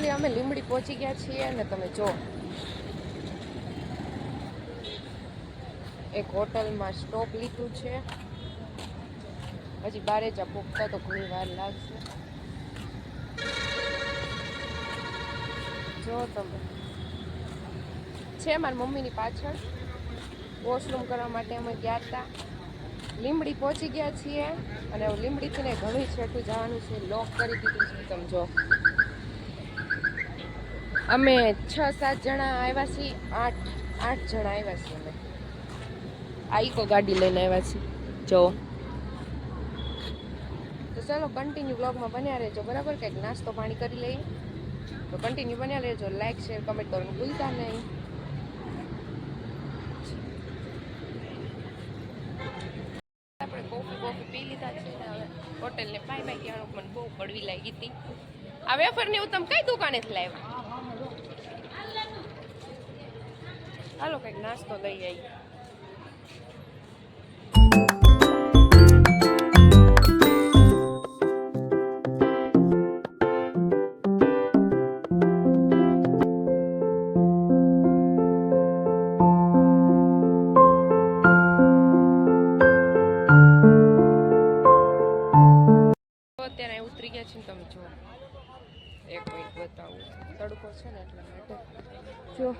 Finally અમે લીમડી પહોંચી ગયા છીએ અને તમે જો, એક હોટલમાં સ્ટોપ લીધું છે. પછી બારે જા પહોંચતા તો ઘણી વાર લાગશે. જો તમે. છે મારી મમ્મીની પાછળ. વોશરૂમ કરવા માટે અમે ગયા હતા લીમડી પહોંચી ગયા છીએ અને લીમડીથી ને ઘણું છેટું જવાનું છે. લોક કરી દીધું છે. તમે જો. અમે છ સાત જણા આવ્યા છીએ, આઠ આઠ જણા આવ્યા છીએ અમે. આઈકો ઈકો ગાડી લઈને આવ્યા છીએ. જો. તો ચાલો કન્ટિન્યુ બ્લોગમાં બન્યા રહેજો, બરાબર? કંઈક નાસ્તો પાણી કરી લઈએ. તો કન્ટિન્યુ બન્યા રહેજો લાઈક શેર કમેન્ટ કરવાનું ભૂલતા નહીં. આપણે કોફી કોફી પી લીધા છે હવે હોટેલને બાય બાય કહેવાનું મને બહુ કડવી લાગી હતી. આ વેફરની હું તમે કઈ દુકાનેથી લાવ્યા? હાલો, કંઈક નાસ્તો લઈ આવી અત્યારે ઉતરી ગયા છે તમે જો એક મિનિટ બતાવું. છે ને જો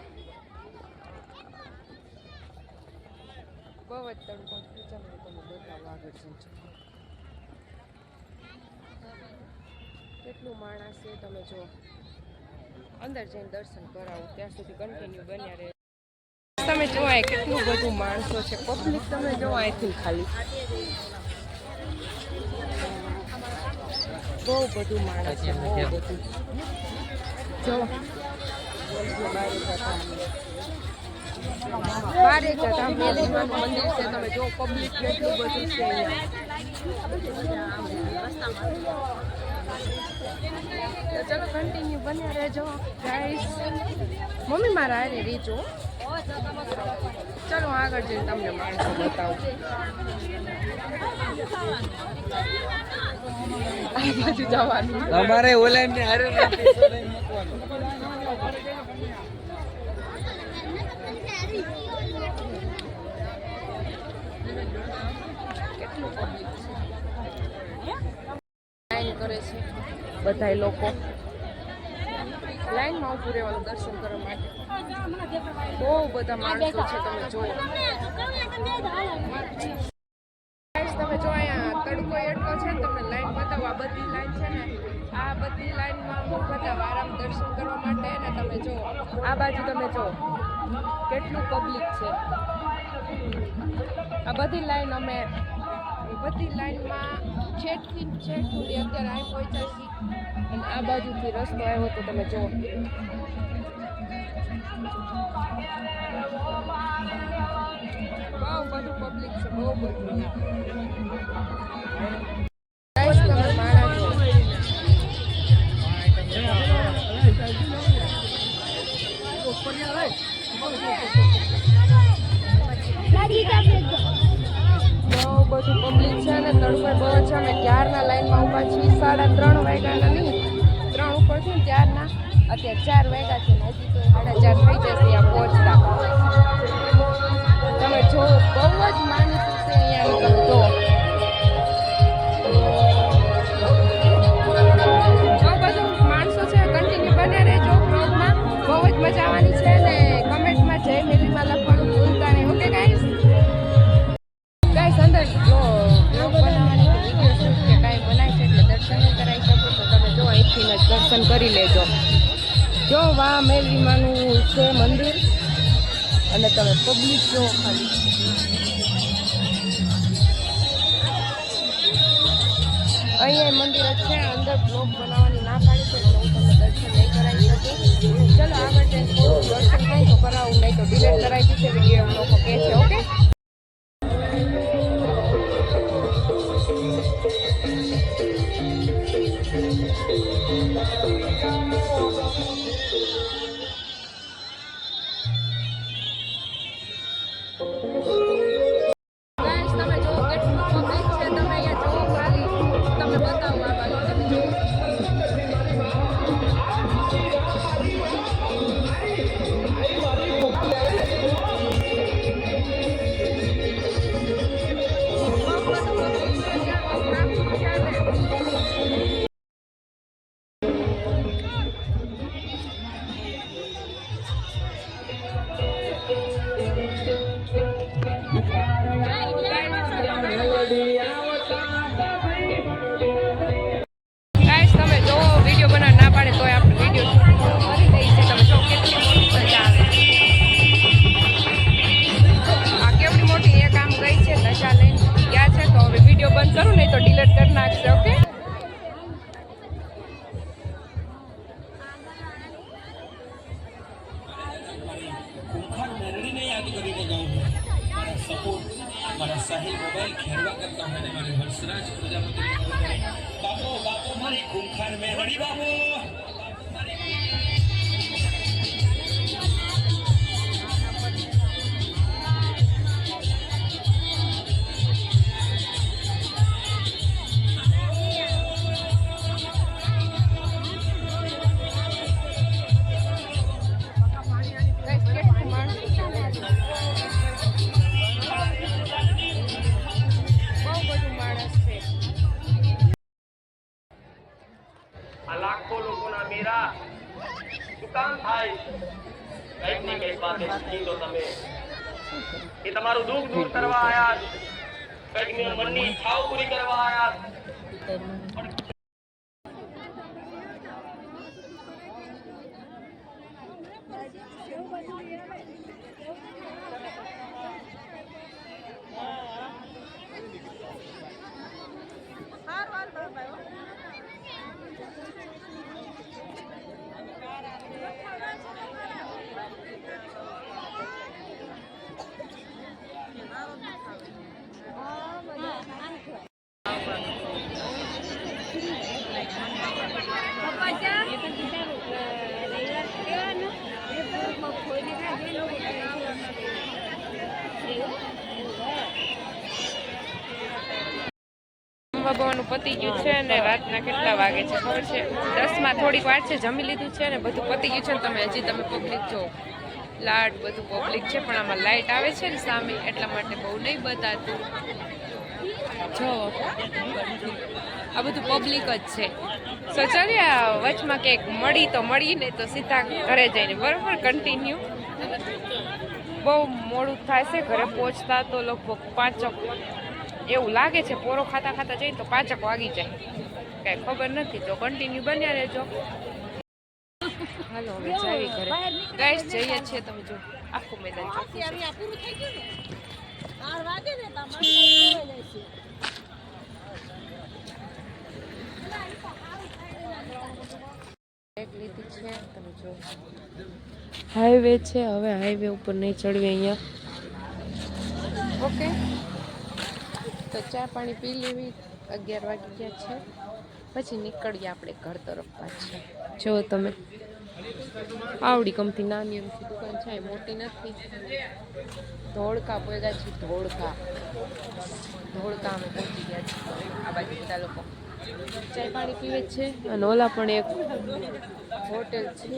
બહુ જ તડકો છે ચાલો બતાવું આગળ જઈને કેટલું માણસ છે તમે જો. અંદર જઈને દર્શન કરાવો, ત્યાં સુધી કન્ટિન્યુ બન્યા રહે. તમે જો અહીં કેટલું બધું માણસો છે. પબ્લિક તમે જો અહીંથી ખાલી. બહુ બધું માણસ છે, બહુ બધું. જો. બારે જતા મેલીમાનું મંદિર છે, તમે જો પબ્લિક કેટલું બધું છે. ચલો કન્ટિન્યુ બન્યા રહેજો. ગાઈસ મમ્મી મારા હારે રીજો. ચલો આગળ જઈને તમને માણસો બતાવું. જવાનું. તમારે ઓલા ને હારે મૂકવાનું કેટલું પબ્લિક છે લાઈન કરે છે બધા લોકો. લાઈનમાં ઊભું રહેવાનું દર્શન કરવા માટે. બહુ બધા માણસો છે, તમે જુઓ તમે જો અહીંયા તડકો એટલો છે ને, તમને લાઈન બતાવો. આ બધી લાઈન છે ને, આ બધી લાઈનમાં બહુ બધા વારામ દર્શન કરવા માટે ને તમે જો. આ બાજુ તમે જો. કેટલું પબ્લિક છે. આ બધી લાઈન અમે બધી લાઈનમાં છેટથી છેટ સુધી અત્યારે આવી પહોંચ્યા છીએ અને આ બાજુથી રસ્તો આવ્યો તો તમે જુઓ. બહુ બધું પબ્લિક છે બહુ બધું. Guys, અને તડકો બહુ છે અમે ચારના લાઈનમાં ઊભા છીએ. સાડા ત્રણ વાગ્યાના નહીં, ત્રણ ઉપર છે ને ત્યારના. અત્યારે ચાર વાગ્યા છે ને હજી તો સાડા ચાર થઈ જશે અહીંયા પહોંચતા. તમે જો, બહુ જ માનીતું છે અહીંયા જો. વા છે મંદિર. અને તમે પબ્લિક જો ખાલી. અહીંયા મંદિર છે, અંદર બ્લોક બનાવવાની ના પાડી છે હું તમને દર્શન નહીં કરાવી શકું. ચલો આગળ દર્શન થાય તો કરાવું, નહીં તો ડિલેટ કરાવી દીધે વીડિયો લોકો કહે છે ઓકે? કટ કરી નાખશે, ઓકે? મારા સાહી મોબાઈલ ખેડવા કરતા હું અને મારે હર્ષરાજ પ્રજાપતિ બાબો બાબો મારી ખૂંખાર મેં હરી બાબો! એ તમારું દુઃખ દૂર કરવા આયા. કંઈક મનની ઈચ્છાઓ પૂરી કરવા આયા. જમવા પતી ગયું છે ને રાતના કેટલા વાગે છે ખબર છે? દસમાં થોડીક વાર છે, જમી લીધું છે ને બધું પતી ગયું છે ને તમે હજી તમે પબ્લિક જો. લાટ બધું પબ્લિક છે, પણ આમાં લાઇટ આવે છે ને સામે, એટલા માટે બહુ નહીં બતાતું. જો, આ બધું પબ્લિક જ છે. સો ચાલ્યા, વચમાં કંઈક મળી તો મળી ને તો સીધા ઘરે જઈને. બરાબર? કન્ટિન્યુ બહુ મોડું થાય છે, ઘરે પહોંચતા તો લગભગ પાંચક એવું લાગે છે પોરો ખાતા ખાતા જઈને તો પાંચક વાગી જાય. કાંઈ ખબર નથી તો કન્ટિન્યુ બન્યા રહેજો. હાલો હવે જાવી ઘરે. ગાઈસ જઈએ છીએ તમે જો આખું મેદાન લીધી છે. તમે જો હાઈવે છે. હવે હાઈવે ઉપર નહીં ચડવી અહીંયા. ઓકે તો ચા પાણી પી લેવી, અગિયાર વાગી ગયા છે. પછી નીકળીએ આપણે ઘર તરફ પાછા. જો તમે, આવડી કમથી નાની અમથી દુકાન છે મોટી નથી. ધોળકા પોયગા છે, ધોળકા. ધોળકા અમે પહોંચી ગયા છીએ. આ બાજુ બધા લોકો ચાય પાણી પીવે છે. અને ઓલા પણ એક હોટેલ છે.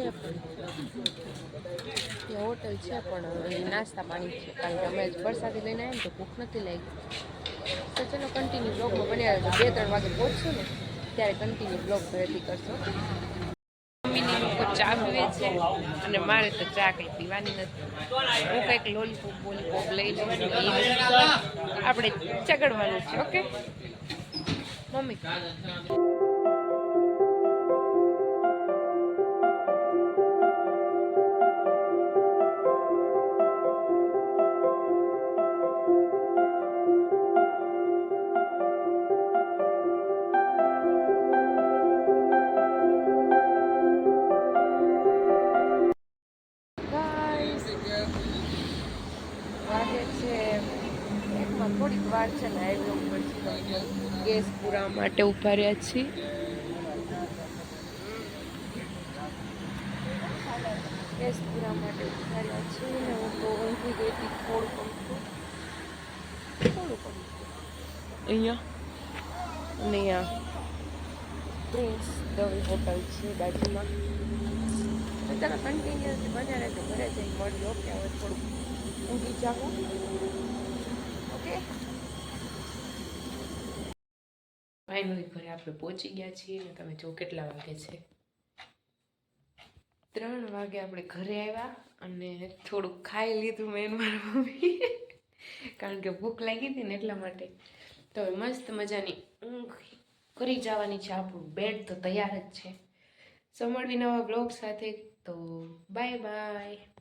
એ હોટેલ છે, પણ નાસ્તા પાણી છે. કારણ કે અમે જ વરસાદી લઈને આવ્યા ને તો ભૂખ નથી લાગી. તો ચલો કન્ટિન્યુ બ્લોગમાં બન્યા રહેજો. બે ત્રણ વાગે પહોંચશું ને, ત્યારે કન્ટિન્યુ બ્લોગ ઘરેથી કરશો. મમ્મીની લોકો ચા પીવે છે અને મારે તો ચા કંઈ પીવાની નથી. હું કંઈક લોલીપોપ બોલીપોપ લઈ લઉં આપણે ચગડવાનું છે, ઓકે? મમ્મી. થોડીક વાર છે ને ઉપર છે ગેસ પૂરા માટે ઊભા રહ્યા છીએ. ગેસ પૂરા માટે ઊભા રહ્યા છીએ ને હું તો ઊંઘી ગઈ હતી, થોડું થોડું અહીંયા? અને અહીંયા પ્રિન્સ દવી હોટલ છે બાજુમાં. ચાલો કન્ટિન્યુઅસલી બન્યા રહે તો ઘરે જઈને મળી ઓકે હવે થોડું ઊંઘી જાઉં ફાઇનલી ઘરે આપણે પહોંચી ગયા છીએ ને તમે જો કેટલા વાગે છે. ત્રણ વાગે આપણે ઘરે આવ્યા અને થોડુંક ખાઈ લીધું મેં મારા મમ્મી. કારણ કે ભૂખ લાગી હતી ને એટલા માટે. તો મસ્ત મજાની ઊંઘ કરી જવાની છે. આપણું બેડ તો તૈયાર જ છે. સમળવી મળવી નવા બ્લોગ સાથે. તો બાય બાય